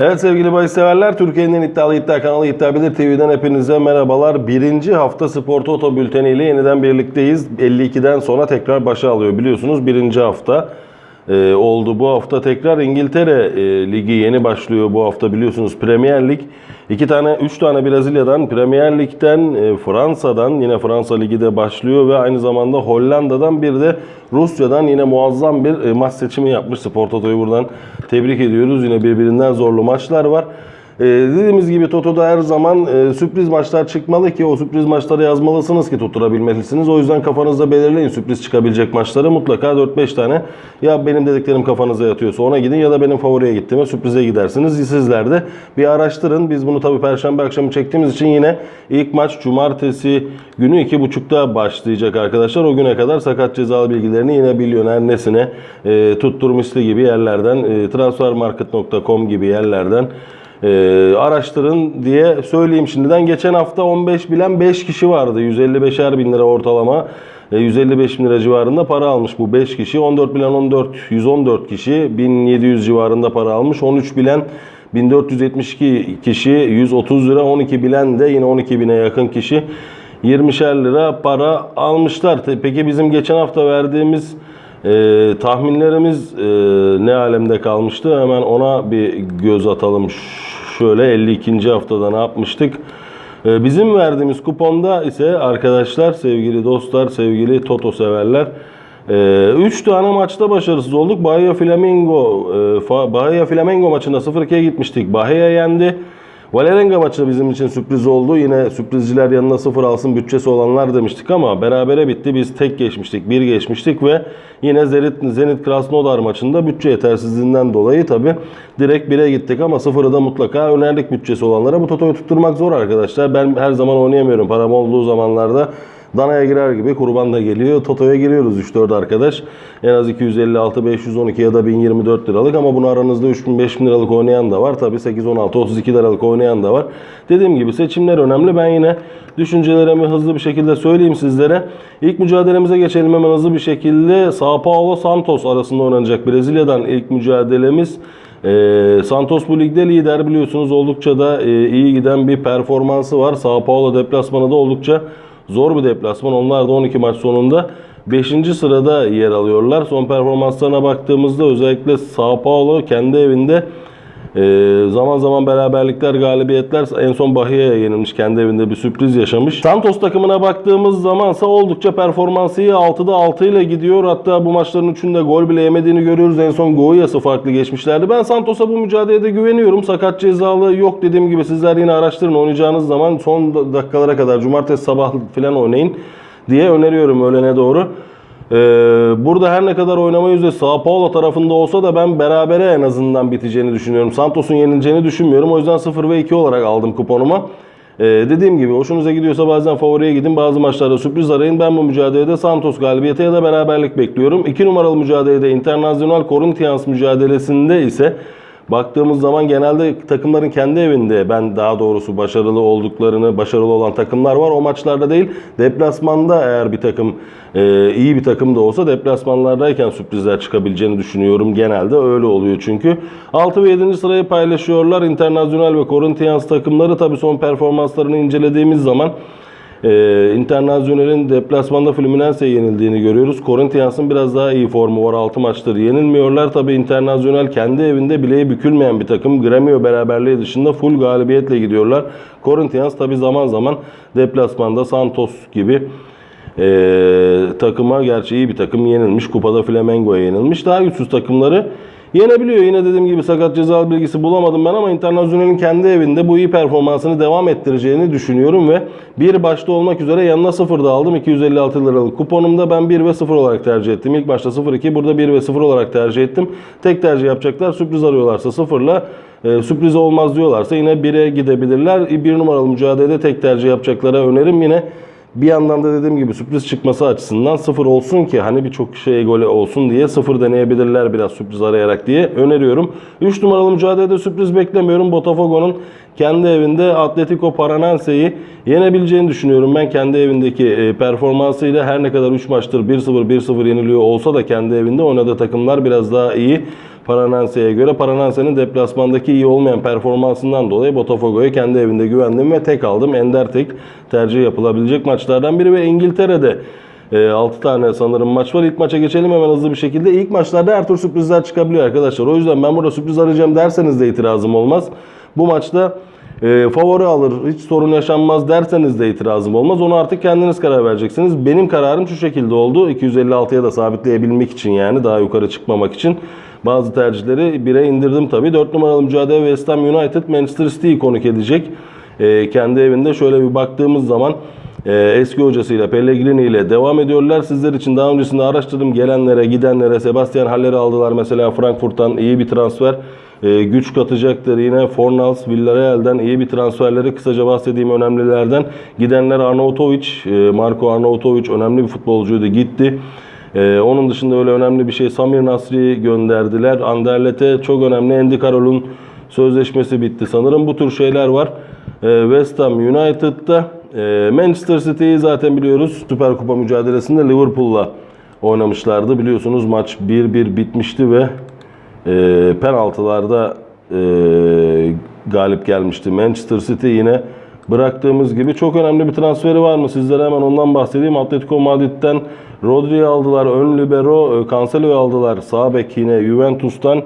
Evet sevgili bahis Türkiye'nin en iddialı iddia kanalı İddia Bilir TV'den hepinize merhabalar. Birinci hafta Spor Toto bülteni ile yeniden birlikteyiz. 52'den sonra tekrar başa alıyor biliyorsunuz. Birinci hafta e, oldu. Bu hafta tekrar İngiltere e, Ligi yeni başlıyor bu hafta biliyorsunuz Premier Lig. İki tane, üç tane Brezilya'dan, Premier Lig'den, e, Fransa'dan yine Fransa Ligi de başlıyor ve aynı zamanda Hollanda'dan bir de Rusya'dan yine muazzam bir e, maç seçimi yapmış. Spor buradan tebrik ediyoruz. Yine birbirinden zorlu maçlar var. Ee, dediğimiz gibi Toto'da her zaman e, sürpriz maçlar çıkmalı ki o sürpriz maçları yazmalısınız ki tutturabilmelisiniz. O yüzden kafanızda belirleyin sürpriz çıkabilecek maçları. Mutlaka 4-5 tane ya benim dediklerim kafanıza yatıyorsa ona gidin ya da benim favoriye gittiğime sürprize gidersiniz. Sizler de bir araştırın. Biz bunu tabii perşembe akşamı çektiğimiz için yine ilk maç cumartesi günü 2.30'da başlayacak arkadaşlar. O güne kadar sakat cezalı bilgilerini yine milyoner nesine e, tuttur misli gibi yerlerden e, transfermarket.com gibi yerlerden e, araştırın diye söyleyeyim şimdiden. Geçen hafta 15 bilen 5 kişi vardı. 155'er bin lira ortalama. E, 155 bin lira civarında para almış bu 5 kişi. 14 bilen 14, 114 kişi. 1700 civarında para almış. 13 bilen 1472 kişi 130 lira 12 bilen de yine 12 bine yakın kişi 20'şer lira para almışlar. Peki bizim geçen hafta verdiğimiz e, tahminlerimiz e, ne alemde kalmıştı? Hemen ona bir göz atalım. Şöyle 52. haftada ne yapmıştık? E, bizim verdiğimiz kuponda ise arkadaşlar, sevgili dostlar, sevgili Toto severler 3 tane maçta başarısız olduk. Bahia Flamengo e, Bahia Flamengo maçında 0-2'ye gitmiştik. Bahia yendi. Valerenga maçı bizim için sürpriz oldu. Yine sürprizciler yanına sıfır alsın bütçesi olanlar demiştik ama berabere bitti. Biz tek geçmiştik, bir geçmiştik ve yine Zenit, Zenit Krasnodar maçında bütçe yetersizliğinden dolayı tabi direkt 1'e gittik ama sıfırı da mutlaka önerdik bütçesi olanlara. Bu totoyu tutturmak zor arkadaşlar. Ben her zaman oynayamıyorum. Param olduğu zamanlarda Danaya girer gibi kurban da geliyor. Toto'ya giriyoruz 3-4 arkadaş. En az 256, 512 ya da 1024 liralık ama bunu aranızda 3000, 5000 liralık oynayan da var. Tabii 8, 16, 32 liralık oynayan da var. Dediğim gibi seçimler önemli. Ben yine düşüncelerimi hızlı bir şekilde söyleyeyim sizlere. İlk mücadelemize geçelim hemen hızlı bir şekilde. Sao Paulo Santos arasında oynanacak Brezilya'dan ilk mücadelemiz. Ee, Santos bu ligde lider biliyorsunuz oldukça da e, iyi giden bir performansı var. Sao Paulo deplasmanı da oldukça Zor bir deplasman. Onlar da 12 maç sonunda 5. sırada yer alıyorlar. Son performanslarına baktığımızda özellikle Sao Paulo kendi evinde e, zaman zaman beraberlikler, galibiyetler en son Bahia'ya yenilmiş. Kendi evinde bir sürpriz yaşamış. Santos takımına baktığımız zamansa oldukça performansı iyi. 6'da 6 ile gidiyor. Hatta bu maçların 3'ünde gol bile yemediğini görüyoruz. En son Goias'ı farklı geçmişlerdi. Ben Santos'a bu mücadelede güveniyorum. Sakat cezalı yok dediğim gibi sizler yine araştırın. Oynayacağınız zaman son dakikalara kadar cumartesi sabah falan oynayın diye öneriyorum öğlene doğru. Ee, burada her ne kadar oynama yüzdesi Sao Paulo tarafında olsa da ben berabere en azından biteceğini düşünüyorum. Santos'un yenileceğini düşünmüyorum. O yüzden 0 ve 2 olarak aldım kuponuma. Ee, dediğim gibi hoşunuza gidiyorsa bazen favoriye gidin. Bazı maçlarda sürpriz arayın. Ben bu mücadelede Santos galibiyeti ya da beraberlik bekliyorum. 2 numaralı mücadelede International Corinthians mücadelesinde ise Baktığımız zaman genelde takımların kendi evinde ben daha doğrusu başarılı olduklarını, başarılı olan takımlar var. O maçlarda değil, deplasmanda eğer bir takım e, iyi bir takım da olsa deplasmanlardayken sürprizler çıkabileceğini düşünüyorum. Genelde öyle oluyor çünkü. 6 ve 7. sırayı paylaşıyorlar. International ve Corinthians takımları tabii son performanslarını incelediğimiz zaman ee, deplasmanda Fluminense'ye yenildiğini görüyoruz. Corinthians'ın biraz daha iyi formu var. 6 maçtır yenilmiyorlar. Tabi Internazional kendi evinde bileği bükülmeyen bir takım. Gremio beraberliği dışında full galibiyetle gidiyorlar. Corinthians tabi zaman zaman deplasmanda Santos gibi ee, takıma gerçi bir takım yenilmiş. Kupada Flamengo'ya yenilmiş. Daha güçsüz takımları yenebiliyor. Yine dediğim gibi sakat cezalı bilgisi bulamadım ben ama Internazional'in kendi evinde bu iyi performansını devam ettireceğini düşünüyorum ve bir başta olmak üzere yanına 0 da aldım. 256 liralık kuponumda ben 1 ve 0 olarak tercih ettim. İlk başta 0-2 burada 1 ve 0 olarak tercih ettim. Tek tercih yapacaklar. Sürpriz arıyorlarsa 0'la e, sürpriz olmaz diyorlarsa yine 1'e gidebilirler. Bir numaralı mücadelede tek tercih yapacaklara önerim yine bir yandan da dediğim gibi sürpriz çıkması açısından sıfır olsun ki hani birçok şey gole olsun diye sıfır deneyebilirler biraz sürpriz arayarak diye öneriyorum. 3 numaralı mücadelede sürpriz beklemiyorum. Botafogo'nun kendi evinde Atletico Paranense'yi yenebileceğini düşünüyorum. Ben kendi evindeki e, performansıyla her ne kadar 3 maçtır 1-0 1-0 yeniliyor olsa da kendi evinde oynadığı takımlar biraz daha iyi Paranense'ye göre. Paranense'nin deplasmandaki iyi olmayan performansından dolayı Botafogo'ya kendi evinde güvendim ve tek aldım. Ender tek tercih yapılabilecek maçlardan biri ve İngiltere'de 6 tane sanırım maç var. İlk maça geçelim hemen hızlı bir şekilde. İlk maçlarda her tür sürprizler çıkabiliyor arkadaşlar. O yüzden ben burada sürpriz arayacağım derseniz de itirazım olmaz. Bu maçta e, favori alır, hiç sorun yaşanmaz derseniz de itirazım olmaz. Onu artık kendiniz karar vereceksiniz. Benim kararım şu şekilde oldu. 256'ya da sabitleyebilmek için yani daha yukarı çıkmamak için. Bazı tercihleri 1'e indirdim tabii. 4 numaralı mücadele West Ham United Manchester City'yi konuk edecek. E, kendi evinde şöyle bir baktığımız zaman e, eski hocasıyla Pellegrini ile devam ediyorlar. Sizler için daha öncesinde araştırdım gelenlere, gidenlere. Sebastian Haller'i aldılar mesela Frankfurt'tan iyi bir transfer. E, güç katacaktır yine Fornals, Villarreal'den iyi bir transferleri kısaca bahsedeyim önemlilerden. Gidenler Arnautovic, e, Marco Arnautovic önemli bir futbolcuydu gitti. Ee, onun dışında öyle önemli bir şey Samir Nasri'yi gönderdiler. Anderlet'e çok önemli Andy Carroll'un sözleşmesi bitti sanırım. Bu tür şeyler var. Ee, West Ham United'da e, Manchester City'yi zaten biliyoruz. Süper Kupa mücadelesinde Liverpool'la oynamışlardı. Biliyorsunuz maç 1-1 bitmişti ve e, penaltılarda e, galip gelmişti. Manchester City yine bıraktığımız gibi çok önemli bir transferi var mı? Sizlere hemen ondan bahsedeyim. Atletico Madrid'den Rodri'yi aldılar. Ön libero e, Cancelo'yu aldılar. Sağ bek yine Juventus'tan.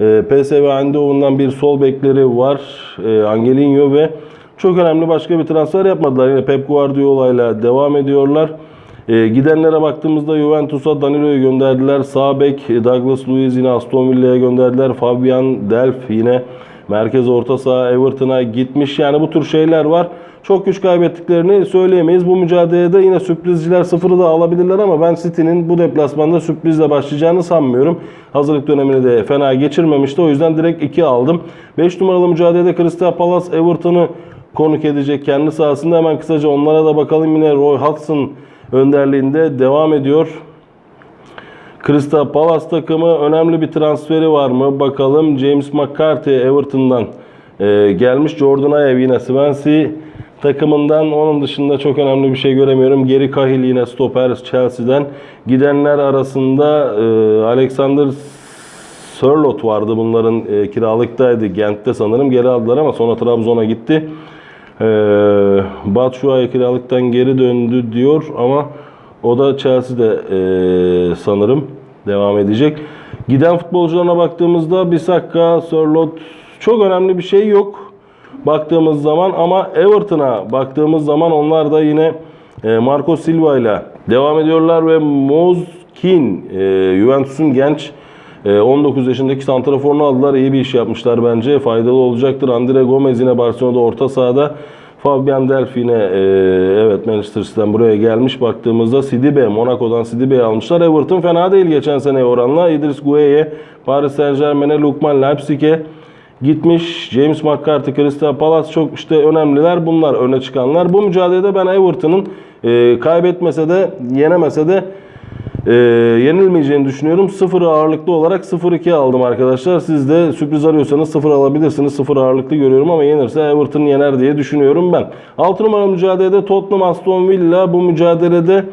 E, PSV Eindhoven'dan bir sol bekleri var. E, Angelinho ve çok önemli başka bir transfer yapmadılar. Yine Pep Guardiola ile devam ediyorlar. Gidenlere baktığımızda Juventus'a Danilo'yu gönderdiler. Sağ bek Douglas Luiz yine Aston Villa'ya gönderdiler. Fabian Delph yine merkez orta saha Everton'a gitmiş. Yani bu tür şeyler var. Çok güç kaybettiklerini söyleyemeyiz. Bu mücadelede yine sürprizciler sıfırı da alabilirler ama ben City'nin bu deplasmanda sürprizle başlayacağını sanmıyorum. Hazırlık dönemini de fena geçirmemişti. O yüzden direkt 2 aldım. 5 numaralı mücadelede Crystal Palace Everton'ı konuk edecek kendi sahasında. Hemen kısaca onlara da bakalım. Yine Roy Hudson önderliğinde devam ediyor. Crystal Palace takımı önemli bir transferi var mı? Bakalım James McCarthy Everton'dan e, gelmiş. Jordan Ayew yine Swansea takımından. Onun dışında çok önemli bir şey göremiyorum. Geri Cahill yine stoper Chelsea'den. Gidenler arasında e, Alexander Sörloth vardı. Bunların e, kiralıktaydı. Gent'te sanırım. Geri aldılar ama sonra Trabzon'a gitti. E, Batshuayi kiralıktan geri döndü diyor ama o da Chelsea'de e, sanırım devam edecek. Giden futbolcularına baktığımızda Bisakka, Sörloth çok önemli bir şey yok baktığımız zaman ama Everton'a baktığımız zaman onlar da yine e, Marco Silva ile devam ediyorlar ve Mozkin e, Juventus'un genç e, 19 yaşındaki santraforunu aldılar. İyi bir iş yapmışlar bence. Faydalı olacaktır. Andre Gomez yine Barcelona'da orta sahada. Fabian Delph yine e, evet Manchester City'den buraya gelmiş. Baktığımızda Sidibe, Monaco'dan Sidibe'yi almışlar. Everton fena değil geçen sene oranla. İdris Gueye, Paris Saint Germain'e, Lukman Leipzig'e gitmiş. James McCarthy, Crystal Palace çok işte önemliler. Bunlar öne çıkanlar. Bu mücadelede ben Everton'ın e, kaybetmese de yenemese de e, yenilmeyeceğini düşünüyorum. Sıfır ağırlıklı olarak 0-2 aldım arkadaşlar. Siz de sürpriz arıyorsanız 0 alabilirsiniz. 0 ağırlıklı görüyorum ama yenirse Everton yener diye düşünüyorum ben. 6 numaralı mücadelede Tottenham Aston Villa bu mücadelede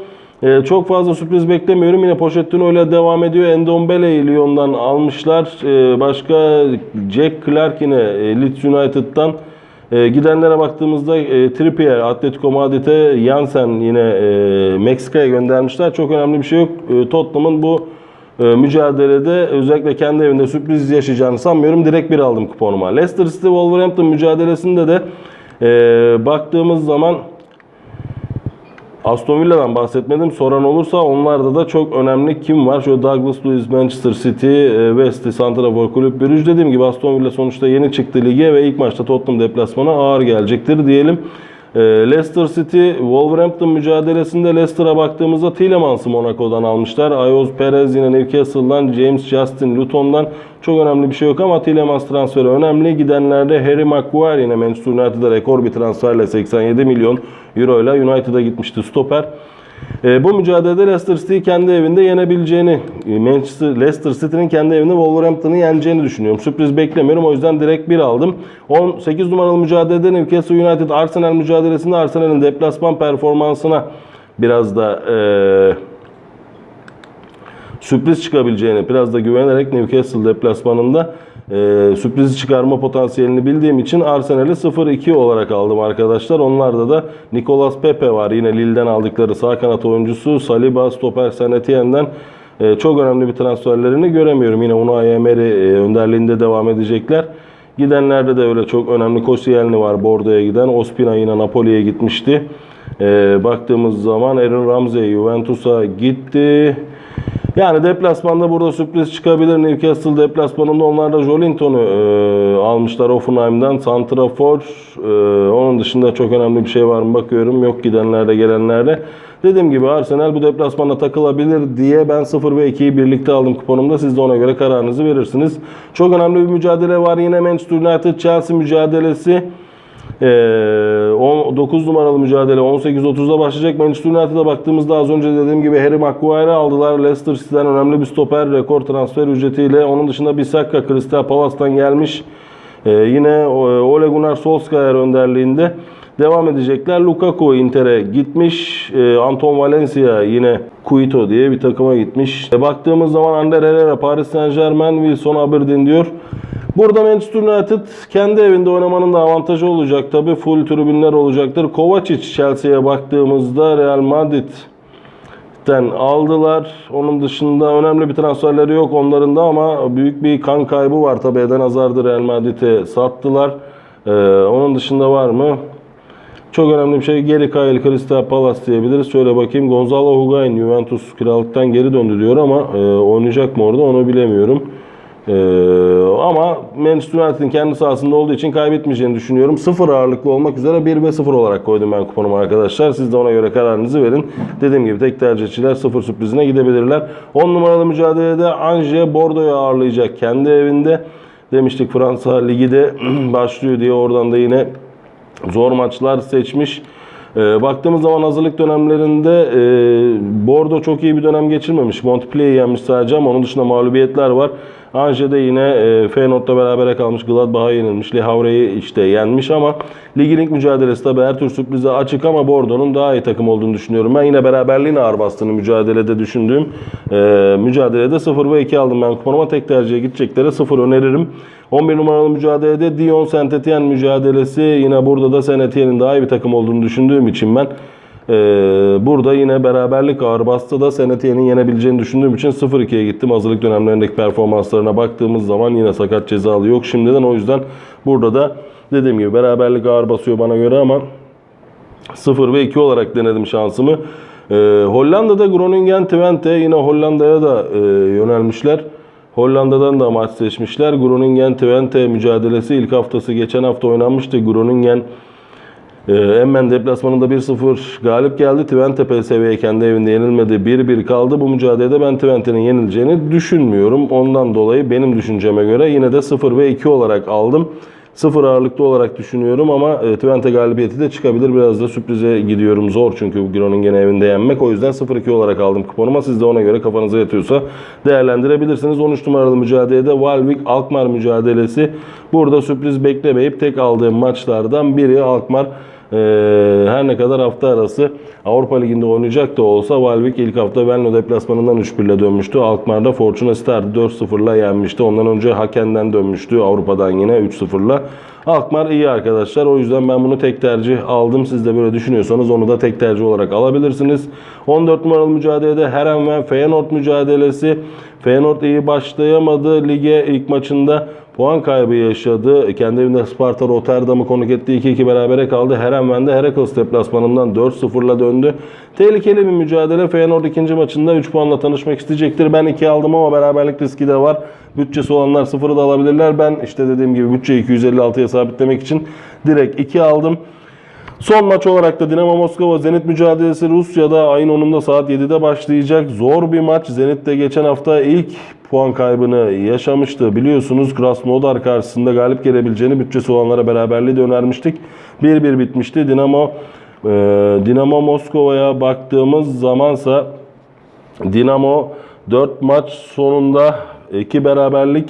ee, çok fazla sürpriz beklemiyorum. Yine Pochettino ile devam ediyor. Endombele'yi Lyon'dan almışlar. Ee, başka Jack Clark yine e, Leeds United'dan. Ee, gidenlere baktığımızda e, Trippier, Atletico Madrid'e Jansen yine e, Meksika'ya göndermişler. Çok önemli bir şey yok. E, Tottenham'ın bu e, mücadelede özellikle kendi evinde sürpriz yaşayacağını sanmıyorum. Direkt bir aldım kuponuma. Leicester City Wolverhampton mücadelesinde de e, baktığımız zaman Aston Villa'dan bahsetmedim. Soran olursa onlarda da çok önemli kim var? Şöyle Douglas Luiz, Manchester City, e, West Ham, Santrafor Kulüp Brugge dediğim gibi Aston Villa sonuçta yeni çıktı lige ve ilk maçta Tottenham deplasmanı ağır gelecektir diyelim. E, Leicester City Wolverhampton mücadelesinde Leicester'a baktığımızda Tillemans'ı Monaco'dan almışlar. Ayoz Perez yine Newcastle'dan, James Justin Luton'dan çok önemli bir şey yok ama Tillemans transferi önemli. Gidenlerde Harry Maguire yine Manchester United'a rekor bir transferle 87 milyon euro ile United'a gitmişti stoper. E, bu mücadelede Leicester City kendi evinde yenebileceğini, e, Manchester Leicester City'nin kendi evinde Wolverhampton'ı yeneceğini düşünüyorum. Sürpriz beklemiyorum. O yüzden direkt bir aldım. 18 numaralı mücadelede Newcastle United Arsenal mücadelesinde Arsenal'in deplasman performansına biraz da e, sürpriz çıkabileceğini biraz da güvenerek Newcastle deplasmanında e, sürprizi çıkarma potansiyelini bildiğim için Arsenal'i 0-2 olarak aldım arkadaşlar. Onlarda da Nicolas Pepe var. Yine Lille'den aldıkları sağ kanat oyuncusu. Saliba, Stoper, Saint Etienne'den e, çok önemli bir transferlerini göremiyorum. Yine Unai Emery e, önderliğinde devam edecekler. Gidenlerde de öyle çok önemli Koscielny var Bordeaux'a giden. Ospina yine Napoli'ye gitmişti. E, baktığımız zaman Aaron Ramsey Juventus'a gitti. Yani deplasmanda burada sürpriz çıkabilir. Newcastle deplasmanında onlar da Jolinton'u e, almışlar Offenheim'den. Santrafor. E, onun dışında çok önemli bir şey var mı bakıyorum. Yok gidenlerde gelenlerde. Dediğim gibi Arsenal bu deplasmanda takılabilir diye ben 0 ve 2'yi birlikte aldım kuponumda. Siz de ona göre kararınızı verirsiniz. Çok önemli bir mücadele var. Yine Manchester United Chelsea mücadelesi. Ee, 9 numaralı mücadele 18.30'da başlayacak. Manchester United'a baktığımızda az önce dediğim gibi Harry Maguire'ı aldılar. Leicester City'den önemli bir stoper rekor transfer ücretiyle. Onun dışında Bissaka Crystal Palace'tan gelmiş. Ee, yine e, Ole Gunnar Solskjaer önderliğinde devam edecekler. Lukaku Inter'e gitmiş. Ee, Anton Valencia yine Quito diye bir takıma gitmiş. E, baktığımız zaman Ander Herrera Paris Saint Germain Wilson Aberdeen diyor. Burada Manchester United kendi evinde oynamanın da avantajı olacak. Tabi full tribünler olacaktır. Kovacic Chelsea'ye baktığımızda Real Madrid'den aldılar. Onun dışında önemli bir transferleri yok onların da ama büyük bir kan kaybı var. Tabi Eden Hazard'ı Real Madrid'e sattılar. Ee, onun dışında var mı? Çok önemli bir şey. Geri Kyle Crystal Palace diyebiliriz. Şöyle bakayım. Gonzalo Higuain Juventus kiralıktan geri döndü diyor ama e, oynayacak mı orada onu bilemiyorum. Ee, ama Manchester United'in kendi sahasında olduğu için kaybetmeyeceğini düşünüyorum. Sıfır ağırlıklı olmak üzere 1 ve 0 olarak koydum ben kuponumu arkadaşlar. Siz de ona göre kararınızı verin. Dediğim gibi tek tercihçiler sıfır sürprizine gidebilirler. 10 numaralı mücadelede Angers Bordeaux'u ağırlayacak kendi evinde. Demiştik Fransa Ligi de başlıyor diye oradan da yine zor maçlar seçmiş. Ee, baktığımız zaman hazırlık dönemlerinde e, Bordeaux çok iyi bir dönem geçirmemiş. Montpellier'i yenmiş sadece ama onun dışında mağlubiyetler var. Angers de yine e, Feyenoord'la berabere kalmış. Gladbach'a yenilmiş. Le Havre'yi işte yenmiş ama ligin ilk mücadelesi tabii her tür sürprize açık ama Bordeaux'un daha iyi takım olduğunu düşünüyorum. Ben yine beraberliğin ağır bastığını mücadelede düşündüğüm e, mücadelede 0 ve 2 aldım ben kuponuma. Tek tercihe gideceklere 0 öneririm. 11 numaralı mücadelede Dion Saint Etienne mücadelesi. Yine burada da Saint Etienne'in daha iyi bir takım olduğunu düşündüğüm için ben burada yine beraberlik ağır bastı da Saint Etienne'in yenebileceğini düşündüğüm için 0-2'ye gittim. Hazırlık dönemlerindeki performanslarına baktığımız zaman yine sakat cezalı yok şimdiden. O yüzden burada da dediğim gibi beraberlik ağır basıyor bana göre ama 0 ve 2 olarak denedim şansımı. Ee, Hollanda'da Groningen Twente yine Hollanda'ya da e, yönelmişler. Hollanda'dan da maç seçmişler. Groningen Twente mücadelesi ilk haftası geçen hafta oynanmıştı. Groningen ee, Emmen deplasmanında 1-0 galip geldi. Twente PSV'ye kendi evinde yenilmedi. 1-1 kaldı. Bu mücadelede ben Twente'nin yenileceğini düşünmüyorum. Ondan dolayı benim düşünceme göre yine de 0 ve 2 olarak aldım. 0 ağırlıklı olarak düşünüyorum ama e, Twente galibiyeti de çıkabilir. Biraz da sürprize gidiyorum. Zor çünkü Groningen evinde yenmek. O yüzden 0-2 olarak aldım kuponuma. Siz de ona göre kafanıza yatıyorsa değerlendirebilirsiniz. 13 numaralı mücadelede Walvik Alkmaar mücadelesi. Burada sürpriz beklemeyip tek aldığım maçlardan biri Alkmaar. Ee, her ne kadar hafta arası Avrupa Ligi'nde oynayacak da olsa Walvik ilk hafta Venlo deplasmanından 3-1 ile dönmüştü. Alkmaar'da Fortuna Star'dı 4-0 ile yenmişti. Ondan önce Haken'den dönmüştü Avrupa'dan yine 3-0 ile. Alkmaar iyi arkadaşlar. O yüzden ben bunu tek tercih aldım. Siz de böyle düşünüyorsanız onu da tek tercih olarak alabilirsiniz. 14 numaralı mücadelede Heren ve Feyenoord mücadelesi. Feyenoord iyi başlayamadı lige ilk maçında puan kaybı yaşadı. Kendi evinde Sparta Rotterdam'ı konuk etti. 2-2 berabere kaldı. Herenven de Herakles deplasmanından 4-0'la döndü. Tehlikeli bir mücadele. Feyenoord ikinci maçında 3 puanla tanışmak isteyecektir. Ben 2 aldım ama beraberlik riski de var. Bütçesi olanlar 0'ı da alabilirler. Ben işte dediğim gibi bütçeyi 256'ya sabitlemek için direkt 2 aldım. Son maç olarak da Dinamo Moskova Zenit mücadelesi Rusya'da ayın 10'unda saat 7'de başlayacak. Zor bir maç. Zenit de geçen hafta ilk puan kaybını yaşamıştı. Biliyorsunuz Krasnodar karşısında galip gelebileceğini bütçesi olanlara beraberliği de önermiştik. 1-1 bitmişti. Dinamo e, Dinamo Moskova'ya baktığımız zamansa Dinamo 4 maç sonunda 2 beraberlik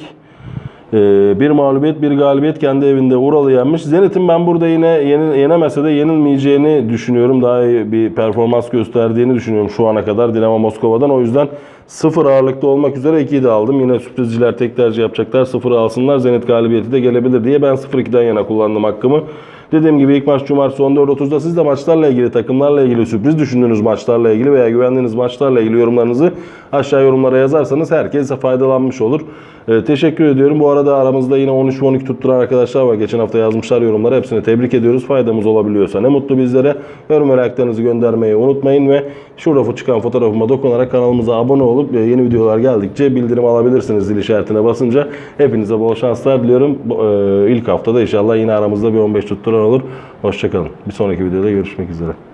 bir mağlubiyet, bir galibiyet kendi evinde Ural'ı yenmiş. Zenit'in ben burada yine yenemese de yenilmeyeceğini düşünüyorum. Daha iyi bir performans gösterdiğini düşünüyorum şu ana kadar Dinamo Moskova'dan. O yüzden sıfır ağırlıkta olmak üzere 2'yi de aldım. Yine sürprizciler tek tercih yapacaklar. Sıfır alsınlar. Zenit galibiyeti de gelebilir diye ben 0-2'den yana kullandım hakkımı. Dediğim gibi ilk maç cumartesi 14.30'da siz de maçlarla ilgili, takımlarla ilgili, sürpriz düşündüğünüz maçlarla ilgili veya güvendiğiniz maçlarla ilgili yorumlarınızı aşağı yorumlara yazarsanız herkes faydalanmış olur. Ee, teşekkür ediyorum. Bu arada aramızda yine 13-12 tutturan arkadaşlar var. Geçen hafta yazmışlar yorumlara. Hepsini tebrik ediyoruz. Faydamız olabiliyorsa ne mutlu bizlere. Yorum ve göndermeyi unutmayın ve şurada çıkan fotoğrafıma dokunarak kanalımıza abone olup e, yeni videolar geldikçe bildirim alabilirsiniz zil işaretine basınca. Hepinize bol şanslar diliyorum. E, İlk haftada inşallah yine aramızda bir 15 tutturan olur. Hoşçakalın. Bir sonraki videoda görüşmek üzere.